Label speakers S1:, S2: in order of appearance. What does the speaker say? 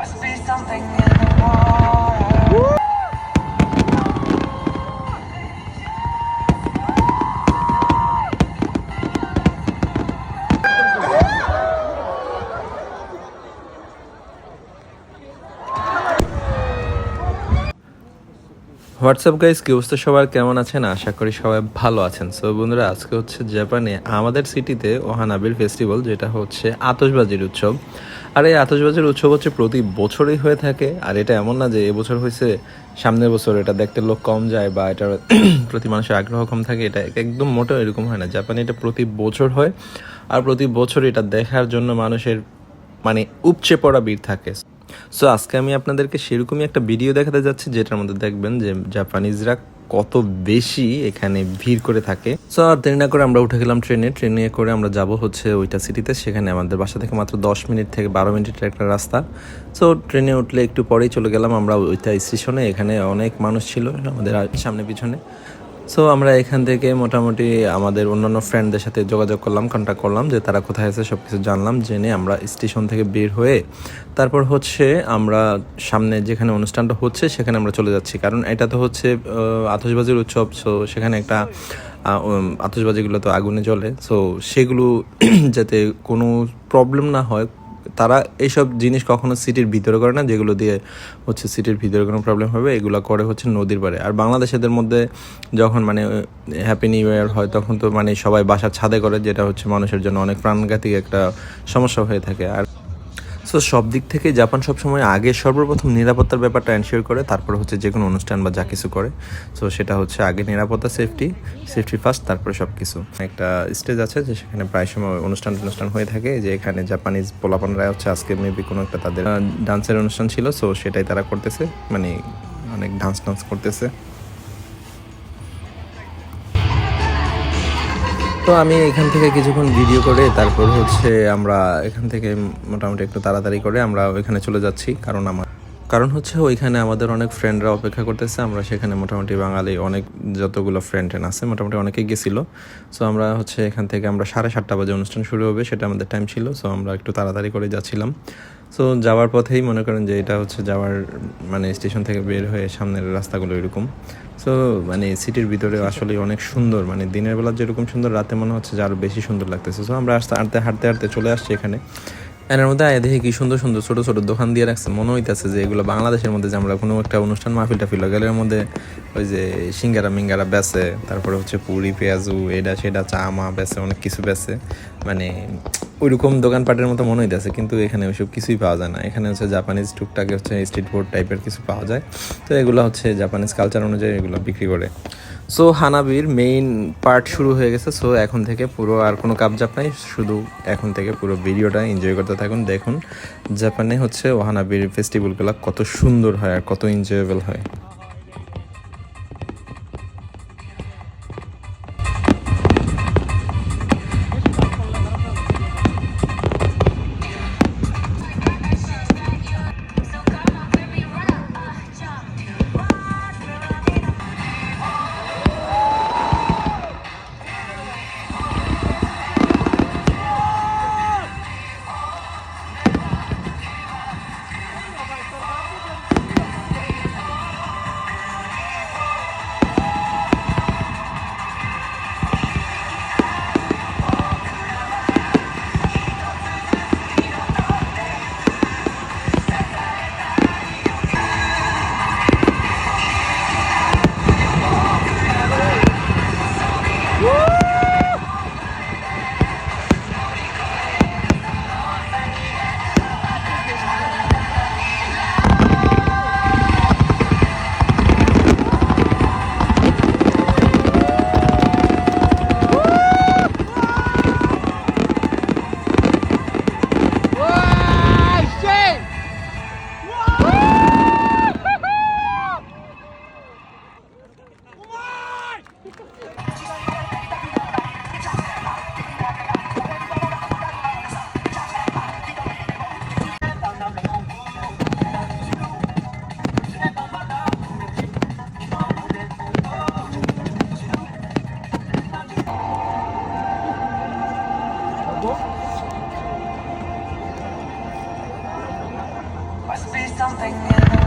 S1: Must be something in
S2: WhatsApp guys কি অবস্থা সবার? কেমন আছেন? আশা করি সবাই ভালো আছেন। সো বন্ধুরা, আজকে হচ্ছে জাপানে আমাদের সিটিতে ওহানাবির ফেস্টিভ্যাল, যেটা হচ্ছে আতশবাজির উৎসব। আর এই আতশবাজির উৎসব হচ্ছে প্রতি বছরই হয়ে থাকে। আর এটা এমন না যে এবছর হয়েছে, সামনের বছর এটা দেখতে লোক কম যায় বা এটার প্রতি মানুষের আগ্রহ কম থাকে, এটা একদম মোটেও এরকম হয় না। জাপানে এটা প্রতি বছর হয়। আর প্রতি বছর এটা দেখার জন্য মানুষের মানে উপচে পড়া ভিড় থাকে। সো আজকে আমি আপনাদেরকে সেরকমই একটা ভিডিও দেখাতে যাচ্ছি, যেটার মধ্যে দেখবেন যে জাপানিজরা কত বেশি এখানে ভিড় করে থাকে। সো আর দেরি না করে আমরা উঠে গেলাম ট্রেনে। ট্রেনে করে আমরা যাব হচ্ছে ওইটা সিটিতে সেখানে আমাদের বাসা থেকে মাত্র দশ মিনিট থেকে বারো মিনিটের একটা রাস্তা। সো ট্রেনে উঠলে একটু পরেই চলে গেলাম। আমরা ওইটা স্টেশনে এখানে অনেক মানুষ ছিল, আমাদের সামনে পিছনে সো আমরা এখান থেকে মোটামুটি আমাদের অন্যান্য ফ্রেন্ডদের সাথে যোগাযোগ করলাম কন্ট্যাক্ট করলাম যে তারা কোথায় আছে সব কিছু জানলাম জেনে আমরা স্টেশন থেকে বের হয়ে তারপর হচ্ছে আমরা সামনে যেখানে অনুষ্ঠানটা হচ্ছে সেখানে আমরা চলে যাচ্ছি। কারণ এটা তো হচ্ছে আহ, আতশবাজির উৎসব সো সেখানে একটা আতশবাজিগুলো তো আগুনে জ্বলে। সো সেগুলো যাতে কোনো প্রবলেম না হয় তারা এইসব জিনিস কখনো সিটির ভিতরে করে না, যেগুলো দিয়ে হচ্ছে সিটির ভিতরে কোনো প্রবলেম হবে, এগুলো করে হচ্ছে নদীর পারে আর বাংলাদেশেদের মধ্যে যখন মানে হ্যাপি নিউ ইয়ার হয়, তখন তো মানে সবাই বাসার ছাদে করে, যেটা হচ্ছে মানুষের জন্য অনেক প্রাণঘাতী একটা সমস্যা হয়ে থাকে। আর সো সব দিক থেকে জাপান সবসময় আগে সর্বপ্রথম নিরাপত্তার ব্যাপারটা এনশিওর করে, তারপর হচ্ছে যে কোনো অনুষ্ঠান বা যা কিছু করে। সো সেটা হচ্ছে আগে নিরাপত্তা সেফটি সেফটি ফার্স্ট তারপরে সব কিছু একটা স্টেজ আছে যে সেখানে প্রায় সময় অনুষ্ঠান অনুষ্ঠান হয়ে থাকে যে এখানে জাপানিজ পোলাপানরা হচ্ছে আজকে মেবি কোনো একটা তাদের ডান্সের অনুষ্ঠান ছিল, সো সেটাই তারা করতেছে। মানে অনেক ডান্স ডান্স করতেছে। তো আমি এখান থেকে কিছুক্ষণ ভিডিও করে তারপর হচ্ছে আমরা এখান থেকে মোটামুটি একটু তাড়াতাড়ি করে আমরা ওইখানে চলে যাচ্ছি, কারণ আমার কারণ হচ্ছে ওইখানে আমাদের অনেক ফ্রেন্ডরা অপেক্ষা করতেছে, আমরা সেখানে মোটামুটি বাঙালি অনেক যতগুলো ফ্রেন্ড ট্রেন আছে, মোটামুটি অনেকেই গেছিল। সো আমরা হচ্ছে এখান থেকে আমরা সাড়ে সাতটা বাজে অনুষ্ঠান শুরু হবে, সেটা আমাদের টাইম ছিল সো আমরা একটু তাড়াতাড়ি করে যাচ্ছিলাম। সো যাওয়ার পথেই মনে করেন যে এটা হচ্ছে যাওয়ার মানে স্টেশন থেকে বের হয়ে সামনের রাস্তাগুলো এরকম। সো মানে সিটির ভিতরে আসলে অনেক সুন্দর মানে দিনের বেলা যেরকম সুন্দর, রাতে মনে হচ্ছে যে আরও বেশি সুন্দর লাগতেছে। সো আমরা আসতে হাঁটতে হাঁটতে হাঁটতে চলে আসছি এখানে। এর মধ্যে আয় দেখি কি সুন্দর সুন্দর, ছোট ছোট দোকান দিয়ে রাখছে। মনে হইতেছে যে এগুলো বাংলাদেশের মধ্যে যে আমরা কোনো একটা অনুষ্ঠান মাহফিল টাফিল গেলে এর মধ্যে ওই যে সিঙ্গারা মিঙ্গারা বেচে, তারপরে হচ্ছে পুরি, পেঁয়াজু, এটা সেটা, চা, মা অনেক কিছু বেচে। মানে ওইরকম দোকানপাটের মতো মনে হইতেছে, কিন্তু এখানে ওইসব কিছুই পাওয়া যায় না। এখানে হচ্ছে জাপানিজ টুকটাকে হচ্ছে স্ট্রিট ফুড টাইপের কিছু পাওয়া যায়। তো এগুলো হচ্ছে জাপানিজ কালচার অনুযায়ী এগুলো বিক্রি করে। সো হানাবির মেইন পার্ট শুরু হয়ে গেছে। সো এখন থেকে পুরো আর কোনো কাপজাপ নাই। শুধু এখন থেকে পুরো ভিডিওটা এনজয় করতে থাকুন। দেখুন জাপানে হচ্ছে ও হানাবির ফেস্টিভ্যালগুলো কত সুন্দর হয় আর কত এনজয়েবল হয়।
S1: Something